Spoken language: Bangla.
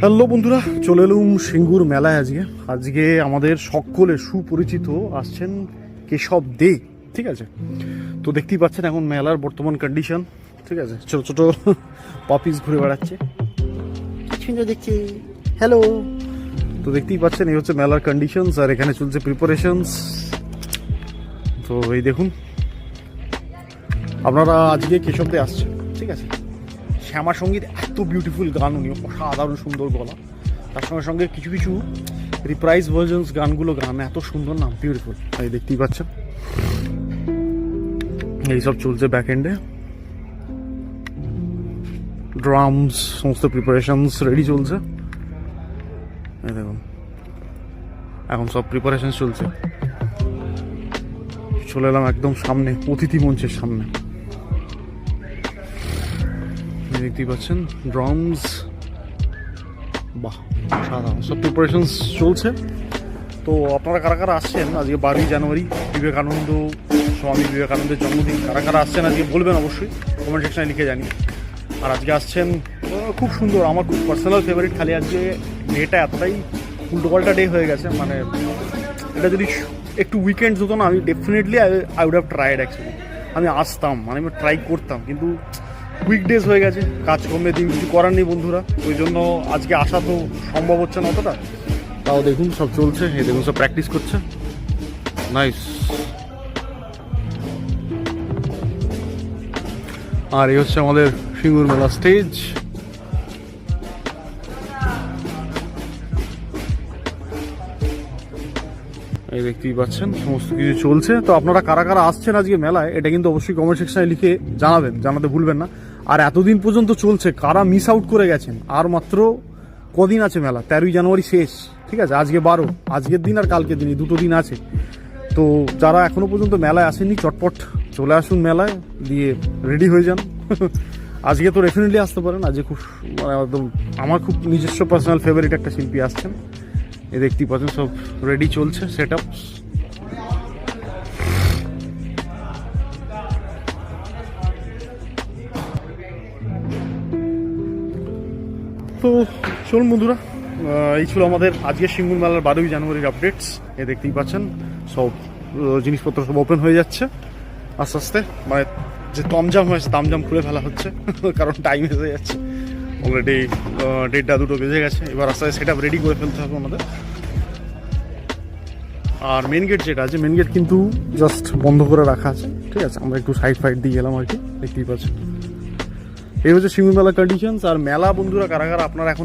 হ্যালো বন্ধুরা চলে এলুম সিঙ্গুর মেলায় আজকে। আজকে আমাদের সকলে সুপরিচিত আসছেন কেশব দে ঠিক আছে? তো দেখতেই পাচ্ছেন এখন মেলার বর্তমান কন্ডিশন ঠিক আছে? ছোট ছোট পাপিস ঘুরে বেড়াচ্ছে। দেখছে হ্যালো তো দেখতেই পাচ্ছেন এই হচ্ছে মেলার কন্ডিশনস আর এখানে চলছে প্রিপারেশনস তো এই দেখুন আপনারা আজকে কেশব দে আসছেন ঠিক আছে? শ্যামা সংগীত এত বিউটিফুল গান, উনি অসাধারণ সুন্দর গলা। তার সঙ্গে সঙ্গে কিছু কিছু রিপ্রাইজ ভার্জনস গানগুলো গান, এত সুন্দর না বিউটিফুল তাই দেখতেই পাচ্ছেন। এইসব চলছে ব্যাক এন্ডে ড্রামস সমস্ত প্রিপারেশনস রেডি চলছে। দেখুন। এখন সব প্রিপারেশন চলছে। চলে এলাম একদম সামনে, অতিথি মঞ্চের সামনে। এই দেখতেই পাচ্ছেন ড্রামস বাহ, সাধারণ। সব প্রিপারেশনস চলছে। তো আপনারা কারা কারা আসছেন? আজকে বারোই জানুয়ারি, বিবেকানন্দ স্বামী বিবেকানন্দের জন্মদিন। কারা কারা আসছেন আজকে বলবেন অবশ্যই কমেন্ট সেকশনে লিখে জানি আর আজকে আসছেন খুব সুন্দর, আমার খুব পার্সোনাল ফেভারিট খালি আজকে ডেটা এতটাই উল্টোপাল্টা ডে হয়ে গেছে মানে এটা যদি একটু উইকেন্ডস হতো না, আমি definitely I would have tried actually আমি আসতাম মানে আমি ট্রাই করতাম, কিন্তু উইকডেজ হয়ে গেছে, কাজকর্মে দিন কিছু করার নেই বন্ধুরা, ওই জন্য আজকে আসা তো সম্ভব হচ্ছে না অতটা। তাও দেখুন, সব চলছে এ দেখুন, সব প্র্যাকটিস করছে। নাইস আর এই হচ্ছে আমাদের সিঙ্গুর মেলা স্টেজ এই দেখতেই পাচ্ছেন, সমস্ত কিছু চলছে। তো আপনারা কারা কারা আসছেন আজকে মেলায়, এটা কিন্তু অবশ্যই কমেন্ট সেকশনে লিখে জানাবেন, জানাতে ভুলবেন না। আর এতদিন পর্যন্ত চলছে, কারা মিস আউট করে গেছেন? আর মাত্র কদিন আছে মেলা? তেরোই জানুয়ারি শেষ, ঠিক আছে? আজকে বারো, আজকের দিন আর কালকের দিন, এই দুটো দিন আছে। তো যারা এখনও পর্যন্ত মেলায় আসেননি, চটপট চলে আসুন মেলায়, দিয়ে রেডি হয়ে যান। আজকে তো ডেফিনেটলি আসতে পারেন। আজকে খুব মানে একদম আমার খুব নিজস্ব পার্সোনাল ফেভারিট একটা শিল্পী আসছেন। এ দেখতেই পাচ্ছেন, সব রেডি চলছে সেট আপ তো চলুন বন্ধুরা এই ছিল আমাদের আজকের সিঙ্গুর মেলার বারোই জানুয়ারির আপডেটস এ দেখতেই পাচ্ছেন, সব জিনিসপত্র সব ওপেন হয়ে যাচ্ছে। আস্তে আস্তে মানে যে তমজাম হয়েছে তামজাম খুলে ফেলা হচ্ছে, কারণ টাইম এসে যাচ্ছে। অলরেডি ডেটটা দুটো বেজে গেছে। এবার আস্তে আস্তে সেটা রেডি করে ফেলতে হবে আমাদের। আর মেন গেট যেটা আছে মেন গেট কিন্তু জাস্ট বন্ধ করে রাখা আছে, ঠিক আছে? আমরা একটু সাইড ফাইড দিয়ে গেলাম আর কি, দেখতেই পাচ্ছি এই হচ্ছে সিঙ্গুর মেলা কন্ডিশনস আর মেলা বন্ধুরা কারাগার কারা আপনারা এখন